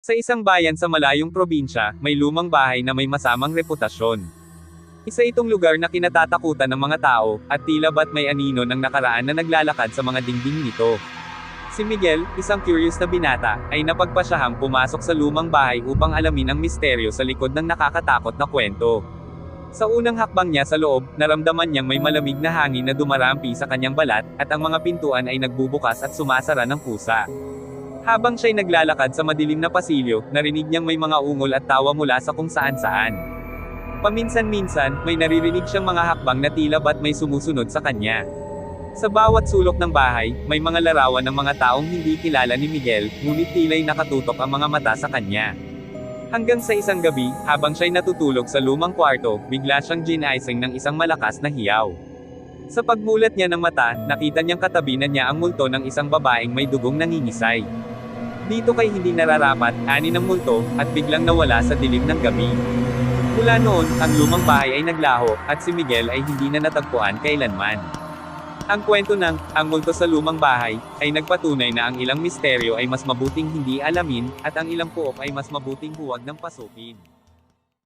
Sa isang bayan sa malayong probinsya, may lumang bahay na may masamang reputasyon. Isa itong lugar na kinatatakutan ng mga tao, at tila ba't may anino ng nakaraan na naglalakad sa mga dingding nito. Si Miguel, isang curious na binata, ay napagpasyahang pumasok sa lumang bahay upang alamin ang misteryo sa likod ng nakakatakot na kwento. Sa unang hakbang niya sa loob, naramdaman niyang may malamig na hangin na dumarampi sa kanyang balat, at ang mga pintuan ay nagbubukas at sumasara ng kusa. Habang siya'y naglalakad sa madilim na pasilyo, narinig niyang may mga ungol at tawa mula sa kung saan-saan. Paminsan-minsan, may naririnig siyang mga hakbang na tila ba't may sumusunod sa kanya. Sa bawat sulok ng bahay, may mga larawan ng mga taong hindi kilala ni Miguel, ngunit tila'y nakatutok ang mga mata sa kanya. Hanggang sa isang gabi, habang siya'y natutulog sa lumang kwarto, bigla siyang ginising ng isang malakas na hiyaw. Sa pagmulat niya ng mata, nakita niyang katabi na niya ang multo ng isang babaeng may dugong nangingisay. Dito kay hindi nararapat, ani ng multo, at biglang nawala sa dilim ng gabi. Mula noon, ang lumang bahay ay naglaho, at si Miguel ay hindi na natagpuan kailanman. Ang kwento ng, ang multo sa lumang bahay, ay nagpatunay na ang ilang misteryo ay mas mabuting hindi alamin, at ang ilang puok ay mas mabuting huwag ng pasukin.